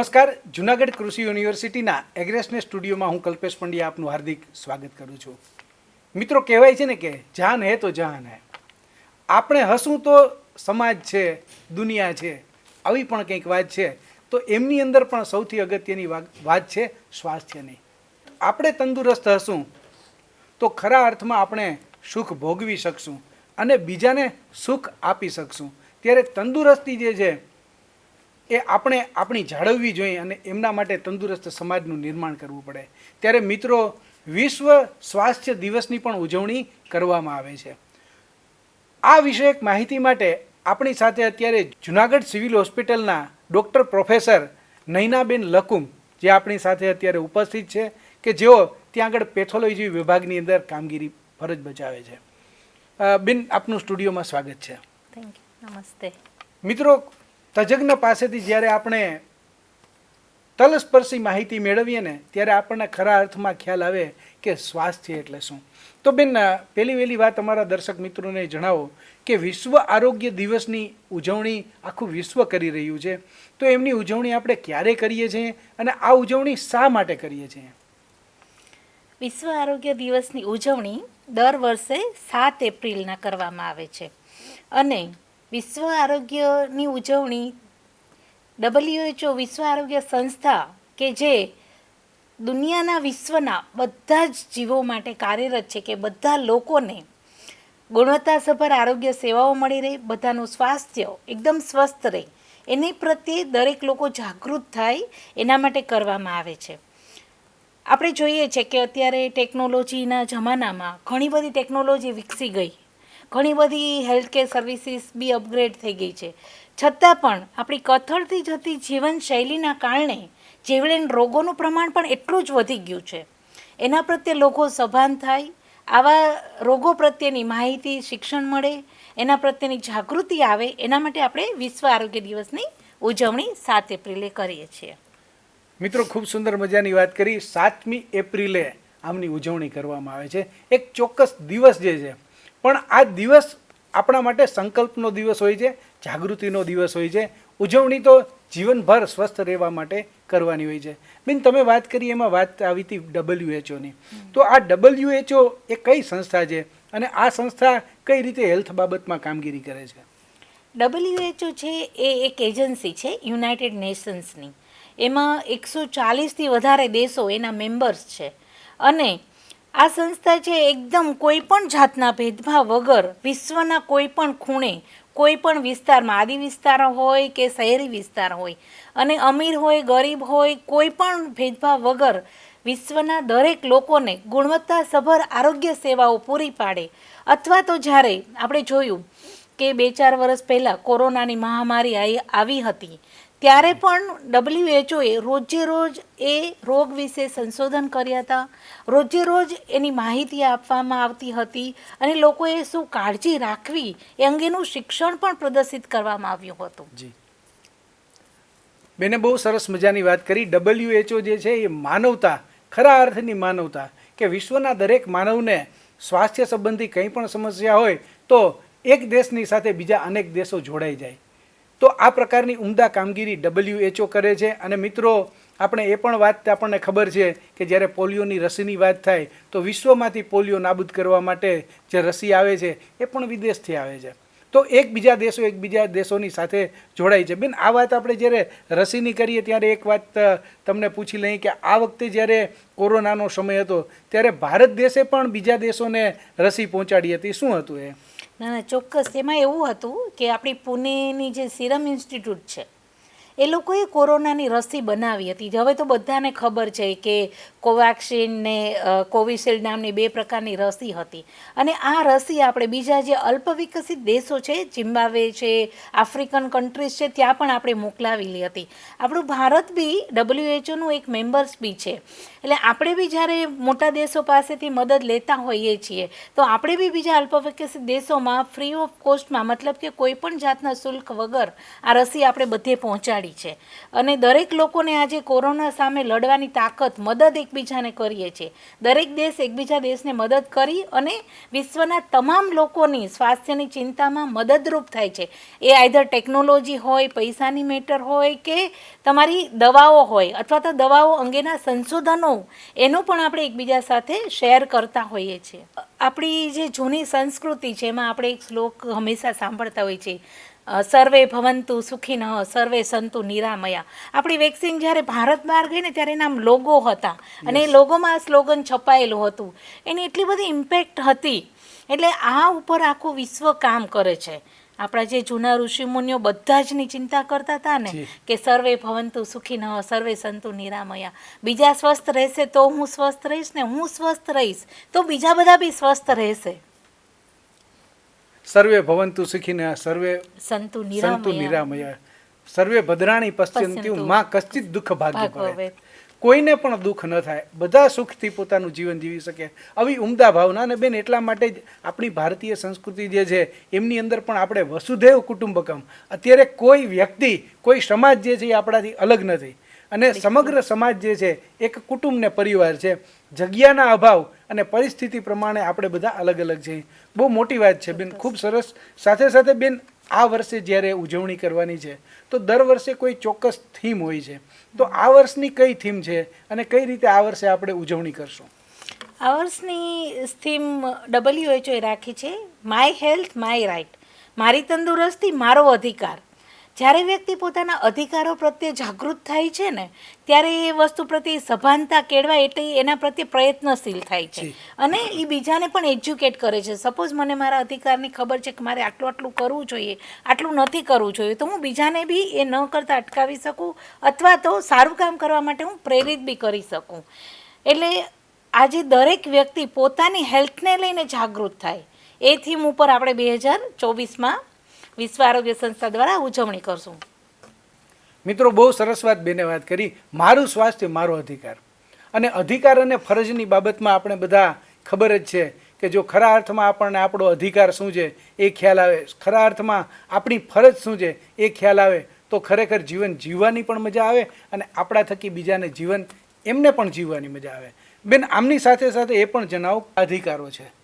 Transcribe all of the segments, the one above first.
નમસ્કાર. જુનાગઢ કૃષિ યુનિવર્સિટીના એગ્રેસને સ્ટુડિયોમાં હું કલ્પેશ પંડ્યા આપનું હાર્દિક સ્વાગત કરું છું. મિત્રો, કહેવાય છે ને કે જાન હે તો જહાન હે. આપણે હસું તો સમાજ છે, દુનિયા છે, આવી પણ કંઈક વાત છે. તો એમની અંદર પણ સૌથી અગત્યની વાત છે સ્વાસ્થ્યની. આપણે તંદુરસ્ત હશું તો ખરા અર્થમાં આપણે સુખ ભોગવી શકશું અને બીજાને સુખ આપી શકશું. ત્યારે તંદુરસ્તી જે છે એ આપણે આપણી જાળવવી જોઈએ અને એમના માટે તંદુરસ્ત સમાજનું નિર્માણ કરવું પડે. ત્યારે મિત્રો વિશ્વ સ્વાસ્થ્ય દિવસની પણ ઉજવણી કરવામાં આવે છે. આ વિષયક માહિતી માટે આપણી સાથે અત્યારે જુનાગઢ સિવિલ હોસ્પિટલના ડૉક્ટર પ્રોફેસર નૈનાબેન લકુમ જે આપણી સાથે અત્યારે ઉપસ્થિત છે કે જેઓ ત્યાં આગળ પેથોલોજી વિભાગની અંદર કામગીરી ફરજ બજાવે છે. બેન આપનું સ્ટુડિયોમાં સ્વાગત છે. થેન્ક યુ નમસ્તે. મિત્રો તજજ્ઞ પાસેથી જ્યારે આપણે તલસ્પર્શી માહિતી મેળવીએ ને, ત્યારે આપણને ખરા અર્થમાં ખ્યાલ આવે કે સ્વાસ્થ્ય એટલે શું. તો બેન પહેલી વહેલી વાત અમારા દર્શક મિત્રોને જણાવો કે વિશ્વ આરોગ્ય દિવસની ઉજવણી આખું વિશ્વ કરી રહ્યું છે. તો એમની ઉજવણી આપણે ક્યારે કરીએ છીએ અને આ ઉજવણી શા માટે કરીએ છીએ? વિશ્વ આરોગ્ય દિવસની ઉજવણી દર વર્ષે સાત એપ્રિલના કરવામાં આવે છે. અને વિશ્વ આરોગ્યની ઉજવણી. ડબલ્યુએચઓ વિશ્વ આરોગ્ય સંસ્થા કે જે દુનિયાના વિશ્વના બધા જ જીવો માટે કાર્યરત છે કે બધા લોકોને ગુણવત્તાસભર આરોગ્ય સેવાઓ મળી રહે, બધાનું સ્વાસ્થ્ય એકદમ સ્વસ્થ રહે, એની પ્રત્યે દરેક લોકો જાગૃત થાય, એના માટે કરવામાં આવે છે. આપણે જોઈએ છે કે અત્યારે ટેકનોલોજીના જમાનામાં ઘણી બધી ટેકનોલોજી વિકસી ગઈ. ઘણી બધી હેલ્થકેર સર્વિસીસ બી અપગ્રેડ થઈ ગઈ છે. છતાં પણ આપણી કથળતી જતી જીવનશૈલીના કારણે જીવલેણ રોગોનું પ્રમાણ પણ એટલું જ વધી ગયું છે. એના પ્રત્યે લોકો સભાન થાય, આવા રોગો પ્રત્યેની માહિતી શિક્ષણ મળે, એના પ્રત્યેની જાગૃતિ આવે, એના માટે આપણે વિશ્વ આરોગ્ય દિવસની ઉજવણી સાત એપ્રિલે કરીએ છીએ. મિત્રો, ખૂબ સુંદર મજાની વાત કરી. સાતમી એપ્રિલે આમની ઉજવણી કરવામાં આવે છે. એક ચોક્કસ દિવસ જે છે પણ આ દિવસ આપણા માટે સંકલ્પનો દિવસ હોય છે, જાગૃતિનો દિવસ હોય છે. ઉજવણી તો જીવનભર સ્વસ્થ રહેવા માટે કરવાની હોય છે. બેન, તમે વાત કરી, એમાં વાત આવી હતી ડબલ્યુએચઓની તો આ ડબલ્યુએચઓ એ કઈ સંસ્થા છે અને આ સંસ્થા કઈ રીતે હેલ્થ બાબતમાં કામગીરી કરે છે? ડબલ્યુએચઓ છે એ એક એજન્સી છે, યુનાઇટેડ નેશન્સની. એમાં એકસો ચાલીસથી વધારે દેશો એના મેમ્બર્સ છે. અને આ સંસ્થા છે એકદમ કોઈ પણ જાતના ભેદભાવ વગર વિશ્વના કોઈ પણ ખૂણે કોઈ પણ વિસ્તારમાં, આદિ વિસ્તાર હોય કે શહેરી વિસ્તાર હોય, અને અમીર હોય, ગરીબ હોય કોઈ પણ ભેદભાવ વગર વિશ્વના દરેક લોકોને ગુણવત્તાસભર આરોગ્ય સેવાઓ પૂરી પાડે. અથવા તો જ્યારે આપણે જોયું કે બે ચાર વર્ષ પહેલાં કોરોનાની મહામારી આવી હતી ત્યારે પણ ડબલ્યુએચઓએ રોજે રોજ એ રોગ વિશે સંશોધન કર્યા હતા. રોજે રોજ એની માહિતી આપવામાં આવતી હતી અને લોકોએ શું કાળજી રાખવી એ અંગેનું શિક્ષણ પણ પ્રદર્શિત કરવામાં આવ્યું હતું. જી. બેને બહુ સરસ મજાની વાત કરી. ડબલ્યુએચઓ જે છે એ માનવતા, ખરા અર્થની માનવતા કે વિશ્વના દરેક માનવને સ્વાસ્થ્ય સંબંધી કંઈ પણ સમસ્યા હોય તો એક દેશની સાથે બીજા અનેક દેશો જોડાઈ જાય. તો આ પ્રકારની ઉમદા કામગીરી ડબલ્યુએચઓ કરે છે. અને મિત્રો, આપણે એ પણ વાત આપણને ખબર છે કે જ્યારે પોલિયોની રસીની વાત થાય, તો વિશ્વમાંથી પોલિયો નાબૂદ કરવા માટે જે રસી આવે છે, એ પણ વિદેશથી આવે છે. તો એકબીજા દેશો એકબીજા દેશોની સાથે જોડાય છે. બેન, આ વાત આપણે જ્યારે રસીની કરીએ ત્યારે એક વાત તમને પૂછી લઈએ કે આ વખતે જ્યારે કોરોનાનો સમય હતો, ત્યારે ભારત દેશે પણ બીજા દેશોને રસી પહોંચાડી હતી. શું હતું એ? ના ના ચોક્કસ. એમાં એવું હતું કે આપણી પુણેની જે સિરમ ઇન્સ્ટિટ્યૂટ છે એ લોકોએ કોરોનાની રસી બનાવી હતી. હવે તો બધાને ખબર છે કે કોવેક્સિન ને કોવિશિલ્ડ નામની બે પ્રકારની રસી હતી. અને આ રસી આપણે બીજા જે અલ્પ વિકસિત દેશો છે જિમ્બાબ્વે છે, આફ્રિકન કન્ટ્રીઝ છે, ત્યાં પણ આપણે મોકલાવેલી હતી. આપણું ભારત બી ડબલ્યુએચઓનું એક મેમ્બર્સ બી છે. એટલે આપણે બી જ્યારે મોટા દેશો પાસેથી મદદ લેતા હોઈએ છીએ, તો આપણે બી બીજા અલ્પવિકસિત દેશોમાં ફ્રી ઓફ કોસ્ટમાં મતલબ કે કોઈ પણ જાતના શુલ્ક વગર આ રસી આપણે બધે પહોંચાડીએ કરી છે. અને દરેક લોકોને આજે કોરોના સામે લડવાની તાકાત, મદદ એકબીજાને કરીએ છીએ. દરેક દેશ એકબીજા દેશને મદદ કરી અને વિશ્વના તમામ લોકોની સ્વાસ્થ્યની ચિંતામાં મદદરૂપ થાય છે. એ આઈધર ટેકનોલોજી હોય, પૈસાની મેટર હોય કે તમારી દવાઓ હોય અથવા તો દવાઓ અંગેના સંશોધનો, એનો પણ આપણે એકબીજા સાથે શેર કરતા હોઈએ છીએ. આપણી જે જૂની સંસ્કૃતિ છે, એમાં આપણે એક શ્લોક હંમેશા સાંભળતા હોઈએ છીએ. સર્વે ભવંતુ સુખીનઃ સર્વે સંતુ નિરામયા. આપણી વેક્સિન જ્યારે ભારત બહાર ગઈ ને ત્યારે એના લોગો હતા. અને એ લોગોમાં આ સ્લોગન છપાયેલું હતું. એની એટલી બધી ઇમ્પેક્ટ હતી. એટલે આ ઉપર આખું વિશ્વ કામ કરે છે. આપણા જે જૂના ઋષિમુનિઓ બધા જની ચિંતા કરતા હતા ને કે સર્વે ભવંતુ સુખીનઃ સર્વે સંતુ નિરામયા. બીજા સ્વસ્થ રહેશે તો હું સ્વસ્થ રહીશ ને હું સ્વસ્થ રહીશ તો બીજા બધા બી સ્વસ્થ રહેશે. સર્વે ભવંતુ સુખીને સર્વે સંતુ સંતુ નિરામયા. સર્વે ભદ્રાણી પશ્ચંત્યુ માં કશ્ચિત દુઃખ ભાગ્ય. ભવે કોઈને પણ દુઃખ ન થાય. બધા સુખથી પોતાનું જીવન જીવી શકે. આવી ઉમદા ભાવના અને બેન એટલા માટે જ આપણી ભારતીય સંસ્કૃતિ જે છે એમની અંદર પણ આપણે વસુધૈવ કુટુંબકમ. અત્યારે કોઈ વ્યક્તિ કોઈ સમાજ જે છે એ આપણાથી અલગ નથી. અને સમગ્ર સમાજ જે છે એક કુટુંબ ને પરિવાર છે જગ્યાના અભાવ અને પરિસ્થિતિ પ્રમાણે આપણે બધા અલગ અલગ છે બહુ મોટી વાત છે બેન. ખૂબ સરસ. સાથે સાથે બેન આ વર્ષે જ્યારે ઉજવણી કરવાની છે તો દર વર્ષે કોઈ ચોક્કસ થીમ હોય છે. તો આ વર્ષની કઈ થીમ છે અને કઈ રીતે આ વર્ષે આપણે ઉજવણી કરશું? આ વર્ષની થીમ ડબલ્યુએચઓએ રાખી છે માય હેલ્થ માય રાઇટ મારી તંદુરસ્તી મારો અધિકાર. જ્યારે વ્યક્તિ પોતાના અધિકારો પ્રત્યે જાગૃત થાય છે ને ત્યારે એ વસ્તુ પ્રત્યે સભાનતા કેળવાય એટલે એના પ્રત્યે પ્રયત્નશીલ થાય છે. અને એ બીજાને પણ એજ્યુકેટ કરે છે. સપોઝ મને મારા અધિકારની ખબર છે કે મારે આટલું આટલું કરવું જોઈએ આટલું નથી કરવું જોઈએ તો હું બીજાને બી એ ન કરતાં અટકાવી શકું અથવા તો સારું કામ કરવા માટે હું પ્રેરિત બી કરી શકું. એટલે આજે દરેક વ્યક્તિ પોતાની હેલ્થને લઈને જાગૃત થાય. એ થીમ ઉપર આપણે બે હજાર ચોવીસમાં વિશ્વ આરોગ્ય સંસ્થા દ્વારા ઉજવણી કરશું. મિત્રો, બહુ સરસ વાત બેને વાત કરી. મારું સ્વાસ્થ્ય મારો અધિકાર. અને અધિકાર અને ફરજની બાબતમાં આપણે બધા ખબર જ છે કે જો ખરા અર્થમાં આપણને આપણો અધિકાર શું છે, એ ખ્યાલ આવે. ખરા અર્થમાં આપણી ફરજ શું છે, એ ખ્યાલ આવે. તો ખરેખર જીવન જીવવાની પણ મજા આવે અને આપણા થકી બીજાને જીવન એમને પણ જીવવાની મજા આવે. બેન, આમની સાથે સાથે એ પણ જણાવો અધિકારો છે.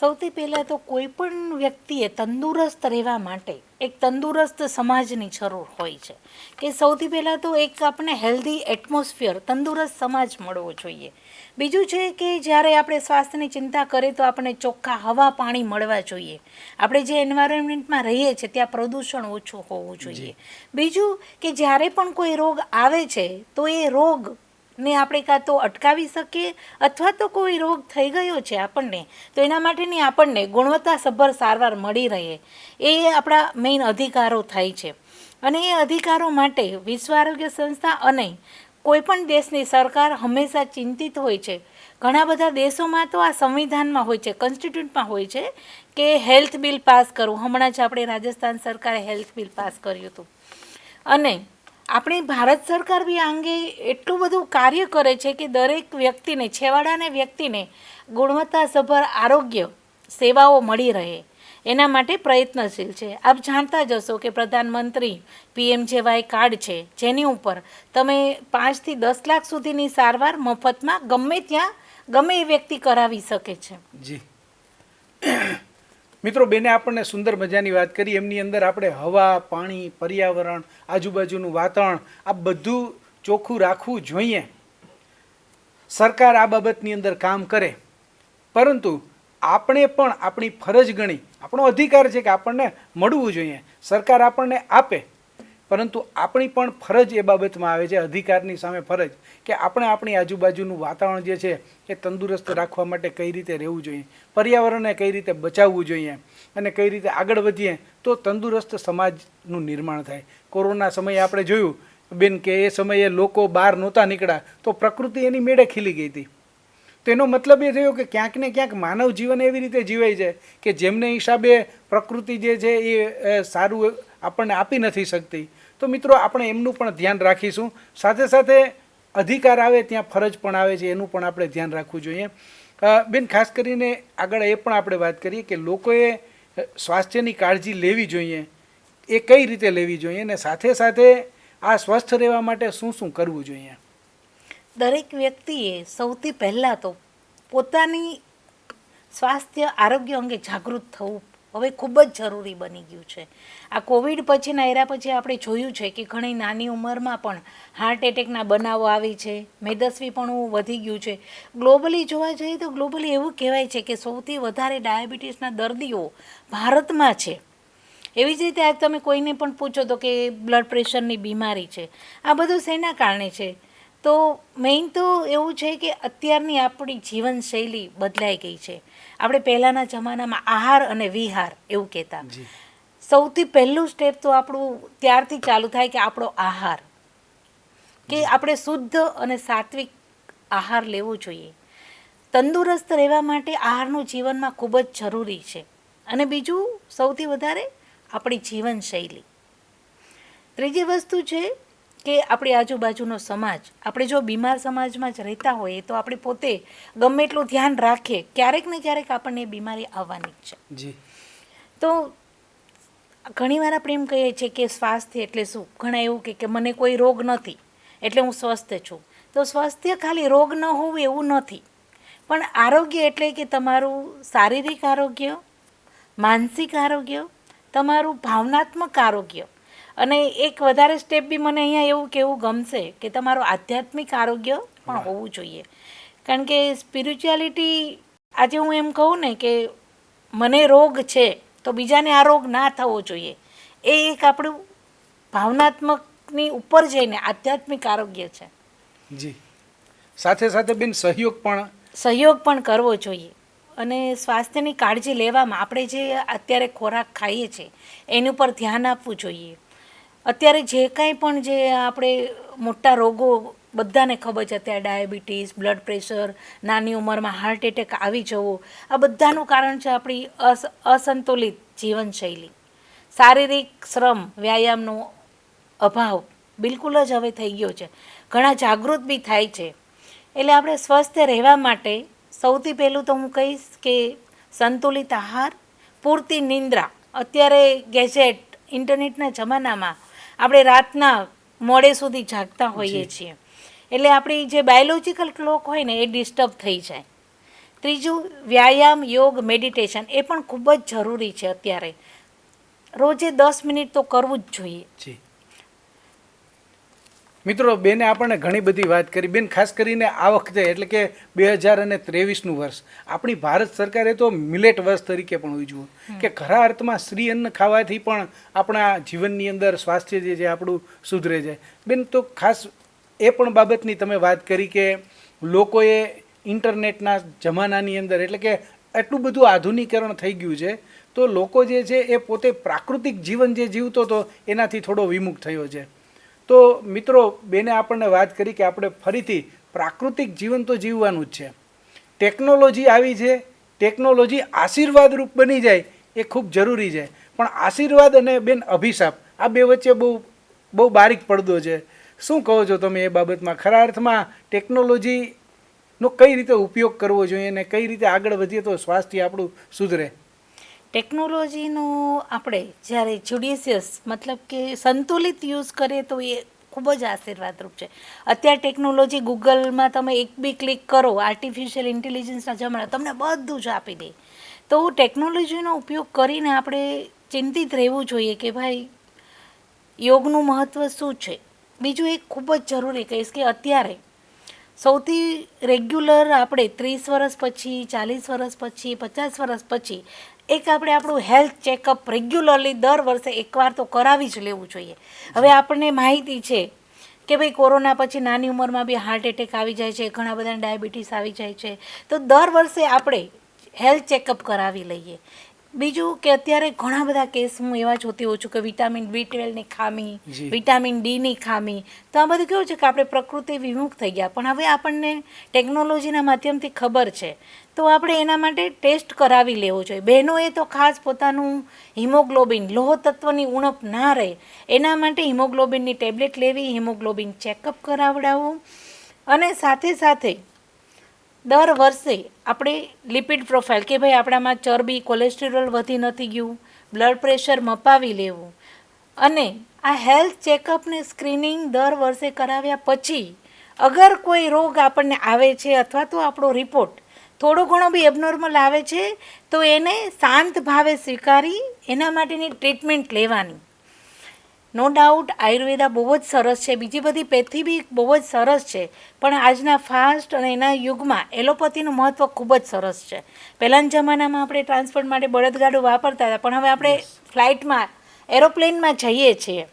સૌથી પહેલાં તો કોઈ પણ વ્યક્તિએ તંદુરસ્ત રહેવા માટે એક તંદુરસ્ત સમાજની જરૂર હોય છે. કે સૌથી પહેલાં તો એક આપણે હેલ્ધી એટમોસ્ફિયર તંદુરસ્ત સમાજ મળવો જોઈએ. બીજું છે કે જ્યારે આપણે સ્વાસ્થ્યની ચિંતા કરીએ તો આપણે ચોખ્ખા હવા પાણી મળવા જોઈએ. આપણે જે એન્વાયરમેન્ટમાં રહીએ છીએ ત્યાં પ્રદૂષણ ઓછું હોવું જોઈએ. બીજું કે જ્યારે પણ કોઈ રોગ આવે છે તો એ રોગ ને આપણે કાં તો અટકાવી શકીએ અથવા તો કોઈ રોગ થઈ ગયો છે આપણને, તો એના માટેની આપણને ગુણવત્તાસભર સારવાર મળી રહે. એ આપણા મેઇન અધિકારો થાય છે. અને એ અધિકારો માટે વિશ્વ આરોગ્ય સંસ્થા અને કોઈપણ દેશની સરકાર હંમેશા ચિંતિત હોય છે. ઘણા બધા દેશોમાં તો આ સંવિધાનમાં હોય છે કોન્સ્ટિટ્યૂટમાં હોય છે કે હેલ્થ બિલ પાસ કરવું. હમણાં જ આપણે રાજસ્થાન સરકારે હેલ્થ બિલ પાસ કર્યું હતું. અને આપણી ભારત સરકાર બી આ અંગે એટલું બધું કાર્ય કરે છે કે દરેક વ્યક્તિને, છેવાડાના વ્યક્તિને ગુણવત્તાસભર આરોગ્ય સેવાઓ મળી રહે. એના માટે પ્રયત્નશીલ છે. આપ જાણતા જ હશો કે પ્રધાનમંત્રી પીએમજેવાય કાર્ડ છે, જેની ઉપર તમે પાંચથી દસ લાખ સુધીની સારવાર મફતમાં ગમે ત્યાં ગમે એ વ્યક્તિ કરાવી શકે છે. જી. મિત્રો, બેને આપણને સુંદર મજાની વાત કરી. એમની અંદર આપણે હવા, પાણી, પર્યાવરણ, આજુબાજુનું વાતાવરણ, આ બધું ચોખ્ખું રાખવું જોઈએ. સરકાર આ બાબતની અંદર કામ કરે. પરંતુ આપણે પણ આપણી ફરજ ગણી, આપણો અધિકાર છે કે આપણને મળવું જોઈએ. સરકાર આપણને આપે. પરંતુ આપણી પણ ફરજ એ બાબતમાં આવે છે, અધિકારની સામે ફરજ, કે આપણે આપણી આજુબાજુનું વાતાવરણ જે છે એ તંદુરસ્ત રાખવા માટે કઈ રીતે રહેવું જોઈએ, પર્યાવરણને કઈ રીતે બચાવવું જોઈએ, અને કઈ રીતે આગળ વધીએ, તો તંદુરસ્ત સમાજનું નિર્માણ થાય. કોરોના સમયે આપણે જોયું, બેન કે એ સમયે લોકો બહાર નહોતા નીકળ્યા, તો પ્રકૃતિ એની મેળે ખીલી ગઈ હતી. તો એનો મતલબ એ થયો કે ક્યાંક ને ક્યાંક માનવ જીવન એવી રીતે જીવાય છે કે જેમને હિસાબે પ્રકૃતિ જે છે એ સારું આપણને આપી નથી શકતી તો મિત્રો આપણે એમનું પણ ધ્યાન રાખીશું. સાથે સાથે અધિકાર આવે ત્યાં ફરજ પણ આવે છે, એનું પણ આપણે ધ્યાન રાખવું જોઈએ. બેન, ખાસ કરીને આગળ એ પણ આપણે વાત કરીએ કે લોકોએ સ્વાસ્થ્યની કાળજી લેવી જોઈએ. એ કઈ રીતે લેવી જોઈએ અને સાથે સાથે આ સ્વસ્થ રહેવા માટે શું શું કરવું જોઈએ? દરેક વ્યક્તિએ સૌથી પહેલાં તો પોતાની સ્વાસ્થ્ય આરોગ્ય અંગે જાગૃત થવું હવે ખૂબ જ જરૂરી બની ગયું છે. આ કોવિડ પછીના એરા પછી આપણે જોયું છે કે ઘણી નાની ઉંમરમાં પણ હાર્ટ એટેકના બનાવો આવી છે. મેદસ્વીપણું વધી ગયું છે. ગ્લોબલી જોવા જઈએ તો ગ્લોબલી એવું કહેવાય છે કે સૌથી વધારે ડાયાબિટીસના દર્દીઓ ભારતમાં છે. એવી જ રીતે આજ તમે કોઈને પણ પૂછો તો કે બ્લડ પ્રેશરની બીમારી છે. આ બધું શેના કારણે છે? તો મેઇન તો એવું છે કે અત્યારની આપણી જીવનશૈલી બદલાઈ ગઈ છે. આપણે પહેલાંના જમાનામાં આહાર અને વિહાર એવું કહેતા. સૌથી પહેલું સ્ટેપ તો આપણું ત્યારથી ચાલુ થાય કે આપણો આહાર. કે આપણે શુદ્ધ અને સાત્વિક આહાર લેવો જોઈએ. તંદુરસ્ત રહેવા માટે આહારનું જીવનમાં ખૂબ જ જરૂરી છે. અને બીજું સૌથી વધારે આપણી જીવનશૈલી. ત્રીજી વસ્તુ છે કે આપણી આજુબાજુનો સમાજ આપણે જો બીમાર સમાજમાં જ રહેતા હોઈએ તો આપણે પોતે ગમે એટલું ધ્યાન રાખીએ ક્યારેક ને ક્યારેક આપણને એ બીમારી આવવાની જ છે. જી. તો ઘણીવાર આપણે એમ કહીએ છીએ કે સ્વાસ્થ્ય એટલે શું? ઘણા એવું કે કે મને કોઈ રોગ નથી એટલે હું સ્વસ્થ છું. તો સ્વાસ્થ્ય ખાલી રોગ ન હોવું એવું નથી. પણ આરોગ્ય એટલે કે તમારું શારીરિક આરોગ્ય માનસિક આરોગ્ય તમારું ભાવનાત્મક આરોગ્ય. અને એક વધારે સ્ટેપ બી મને અહીંયા એવું કેવું ગમશે કે તમારું આધ્યાત્મિક આરોગ્ય પણ હોવું જોઈએ. કારણ કે સ્પિરિચ્યુઆલિટી આજે હું એમ કહું ને કે મને રોગ છે તો બીજાને આ રોગ ના થવો જોઈએ. એ એક આપણું ભાવનાત્મકની ઉપર જઈને આધ્યાત્મિક આરોગ્ય છે. જી. સાથે સાથે બેન સહયોગ પણ સહયોગ પણ કરવો જોઈએ. અને સ્વાસ્થ્યની કાળજી લેવામાં આપણે જે અત્યારે ખોરાક ખાઈએ છીએ એની ઉપર ધ્યાન આપવું જોઈએ. અત્યારે જે કાંઈ પણ જે આપણે મોટા રોગો બધાને ખબર છે, અત્યારે ડાયાબિટીસ, બ્લડ પ્રેશર, નાની ઉંમરમાં હાર્ટ એટેક આવી જવો, આ બધાનું કારણ છે આપણી અસ, અસંતુલિત જીવનશૈલી. શારીરિક શ્રમ, વ્યાયામનો અભાવ બિલકુલ જ હવે થઈ ગયો છે. ઘણા જાગૃત બી થાય છે. એટલે આપણે સ્વસ્થ રહેવા માટે સૌથી પહેલું તો હું કહીશ કે સંતુલિત આહાર, પૂરતી નિંદ્રા. અત્યારે ગેજેટ, ઇન્ટરનેટના જમાનામાં આપણે રાતના મોડે સુધી જાગતા હોઈએ છીએ. એટલે આપણી જે બાયોલોજિકલ ક્લોક હોય ને એ ડિસ્ટર્બ થઈ જાય. ત્રીજું વ્યાયામ યોગ મેડિટેશન એ પણ ખૂબ જ જરૂરી છે અત્યારે. રોજે દસ મિનિટ તો કરવું જ જોઈએ. મિત્રો બેને આપણને ઘણી બધી વાત કરી. બેન ખાસ કરીને આ વખતે એટલે કે બે હજાર અને ત્રેવીસનું વર્ષ આપણી ભારત સરકારે તો મિલેટ વર્ષ તરીકે પણ ઉજવ્યું. કે ખરા અર્થમાં શ્રી અન્ન ખાવાથી પણ આપણા જીવનની અંદર સ્વાસ્થ્ય જે છે આપણું સુધરે છે બેન તો ખાસ એ પણ બાબતની તમે વાત કરી કે લોકોએ ઇન્ટરનેટના જમાનાની અંદર એટલે કે એટલું બધું આધુનિકરણ થઈ ગયું છે તો લોકો જે છે એ પોતે પ્રાકૃતિક જીવન જે જીવતો હતો એનાથી થોડો વિમુખ થયો છે. તો મિત્રો, બેને આપણને વાત કરી કે આપણે ફરીથી પ્રાકૃતિક જીવન તો જીવવાનું જ છે. ટેકનોલોજી આવી છે, ટેકનોલોજી આશીર્વાદરૂપ બની જાય એ ખૂબ જરૂરી છે. પણ આશીર્વાદ અને બેન અભિશાપ, આ બે વચ્ચે બહુ બહુ બારીક પડદો છે. શું કહો છો તમે એ બાબતમાં? ખરા અર્થમાં ટેકનોલોજીનો કઈ રીતે ઉપયોગ કરવો જોઈએ અને કઈ રીતે આગળ વધીએ તો સ્વાસ્થ્ય આપણું સુધરે? ટેકનોલોજીનો આપણે જ્યારે જ્યુડિશિયસ મતલબ કે સંતુલિત યુઝ કરીએ તો એ ખૂબ જ આશીર્વાદરૂપ છે. અત્યારે ટેકનોલોજી ગૂગલમાં તમે એક બી ક્લિક કરો આર્ટિફિશિયલ ઇન્ટેલિજન્સના જમાના, તમને બધું જ આપી દે. તો ટેકનોલોજીનો ઉપયોગ કરીને આપણે ચિંતિત રહેવું જોઈએ કે ભાઈ, યોગનું મહત્ત્વ શું છે? બીજું એક ખૂબ જ જરૂરી કહીશ કે અત્યારે સૌથી રેગ્યુલર આપણે ત્રીસ વર્ષ પછી, ચાલીસ વર્ષ પછી, પચાસ વર્ષ પછી એક આપણે આપણું હેલ્થ ચેકઅપ રેગ્યુલરલી દર વર્ષે એકવાર તો કરાવી જ લેવું જોઈએ. હવે આપણને માહિતી છે કે ભાઈ કોરોના પછી નાની ઉંમરમાં બી હાર્ટ એટેક આવી જાય છે, ઘણા બધાને ડાયાબિટીસ આવી જાય છે. તો દર વર્ષે આપણે હેલ્થ ચેકઅપ કરાવી લઈએ. બીજું કે અત્યારે ઘણા બધા કેસ હું એવા જોતી હોઉં છું કે વિટામિન બી ટ્વેલ્વની ખામી. વિટામિન ડીની ખામી. તો આ બધું કેવું છે કે આપણે પ્રકૃતિ વિમુખ થઈ ગયા. પણ હવે આપણને ટેકનોલોજીના માધ્યમથી ખબર છે. તો આપણે એના માટે ટેસ્ટ કરાવી લેવો જોઈએ. બહેનોએ તો ખાસ પોતાનું હિમોગ્લોબિન લોહ તત્વની ઉણપ ના રહે. એના માટે હિમોગ્લોબિનની ટેબ્લેટ લેવી હિમોગ્લોબિન ચેકઅપ કરાવડાવવું. અને સાથે સાથે દર વર્ષે આપણે લિપિડ પ્રોફાઇલ કે ભાઈ આપણામાં ચરબી કોલેસ્ટેરોલ વધી નથી ગયું બ્લડ પ્રેશર મપાવી લેવું. અને આ હેલ્થ ચેકઅપને સ્ક્રીનિંગ દર વર્ષે કરાવ્યા પછી અગર કોઈ રોગ આપણને આવે છે અથવા તો આપણો રિપોર્ટ થોડો ઘણો બી એબનોર્મલ આવે છે, તો એને શાંત ભાવે સ્વીકારી એના માટેની ટ્રીટમેન્ટ લેવાની. નો ડાઉટ આયુર્વેદા બહુ જ સરસ છે. બીજી બધી પેથી બી બહુ જ સરસ છે. પણ આજના ફાસ્ટ અને એના યુગમાં એલોપેથીનું મહત્ત્વ ખૂબ જ સરસ છે. પહેલાંના જમાનામાં આપણે ટ્રાન્સપોર્ટ માટે બળદગાડું વાપરતા હતા પણ હવે આપણે ફ્લાઇટમાં એરોપ્લેનમાં જઈએ છીએ.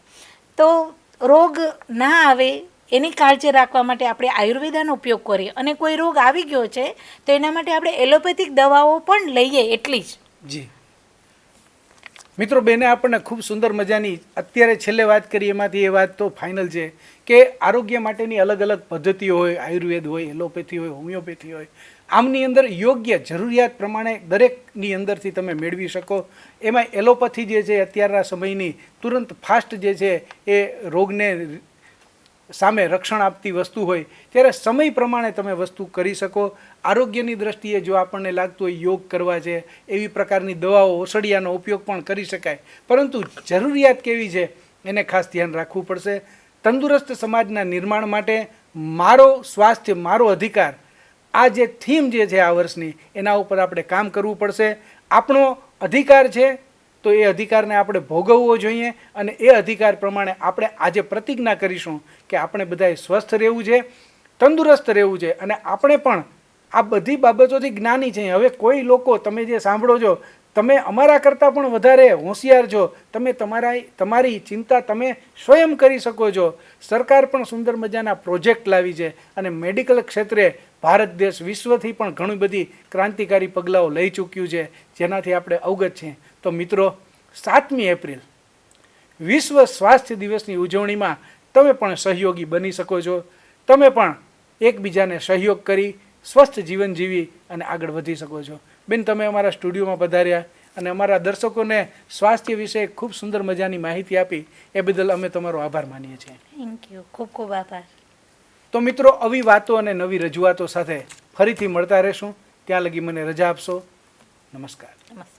તો રોગ ના આવે એની કાળજી રાખવા માટે આપણે આયુર્વેદાનો ઉપયોગ કરીએ. અને કોઈ રોગ આવી ગયો છે તો એના માટે આપણે એલોપેથિક દવાઓ પણ લઈએ એટલી જ. જી. મિત્રો બેને, આપણને ખૂબ સુંદર મજાની અત્યારે છેલ્લે વાત કરી એમાંથી એ વાત તો ફાઇનલ છે કે આરોગ્ય માટેની અલગ અલગ પદ્ધતિઓ હોય, આયુર્વેદ હોય, એલોપેથી હોય, હોમિયોપેથી હોય, આમની અંદર યોગ્ય જરૂરિયાત પ્રમાણે દરેકની અંદરથી તમે મેળવી શકો. એમાં એલોપેથી જે છે અત્યારના સમયની તુરંત ફાસ્ટ જે છે એ રોગને સામે રક્ષણ આપતી વસ્તુ હોય, ત્યારે સમય પ્રમાણે તમે વસ્તુ કરી શકો. આરોગ્યની દ્રષ્ટિએ જો આપણને લાગતું હોય યોગ કરવા છે, એવી પ્રકારની દવાઓ, ઓસડિયાનો ઉપયોગ પણ કરી શકાય. પરંતુ જરૂરિયાત કેવી છે, એને ખાસ ધ્યાન રાખવું પડશે. તંદુરસ્ત સમાજના નિર્માણ માટે મારો સ્વાસ્થ્ય, મારો અધિકાર, આ જે થીમ જે છે આ વર્ષની, એના ઉપર આપણે કામ કરવું પડશે. આપણો અધિકાર છે તો એ અધિકારને આપણે ભોગવવો જોઈએ અને એ અધિકાર પ્રમાણે આપણે આજે પ્રતિજ્ઞા કરીશું કે આપણે બધાએ સ્વસ્થ રહેવું છે, તંદુરસ્ત રહેવું છે અને આપણે પણ આ બધી બાબતોથી જ્ઞાની છે હવે કોઈ લોકો તમે જે સાંભળો છો, તમે અમારા કરતાં પણ વધારે હોશિયાર છો, તમે તમારા તમારી ચિંતા તમે સ્વયં કરી શકો છો. સરકાર પણ સુંદર મજાના પ્રોજેક્ટ લાવી છે અને મેડિકલ ક્ષેત્રે ભારત દેશ વિશ્વથી પણ ઘણી બધી ક્રાંતિકારી પગલાઓ લઈ ચૂક્યું છે. જેનાથી આપણે અવગત છીએ. તો મિત્રો સાતમી એપ્રિલ વિશ્વ સ્વાસ્થ્ય દિવસની ઉજવણીમાં તમે પણ સહયોગી બની શકો છો. તમે પણ એકબીજાને સહયોગ કરી સ્વસ્થ જીવન જીવી અને આગળ વધી શકો છો. બેન તમે અમારા સ્ટુડિયોમાં પધાર્યા અને અમારા દર્શકોને સ્વાસ્થ્ય વિશે ખૂબ સુંદર મજાની માહિતી આપી એ બદલ અમે તમારો આભાર માનીએ છીએ. થેન્ક યુ ખૂબ ખૂબ આભાર. તો મિત્રો આવી વાતો અને નવી રજૂઆતો સાથે ફરીથી મળતા રહેશું. ત્યાં લગી મને રજા આપશો. નમસ્કાર. નમસ્તે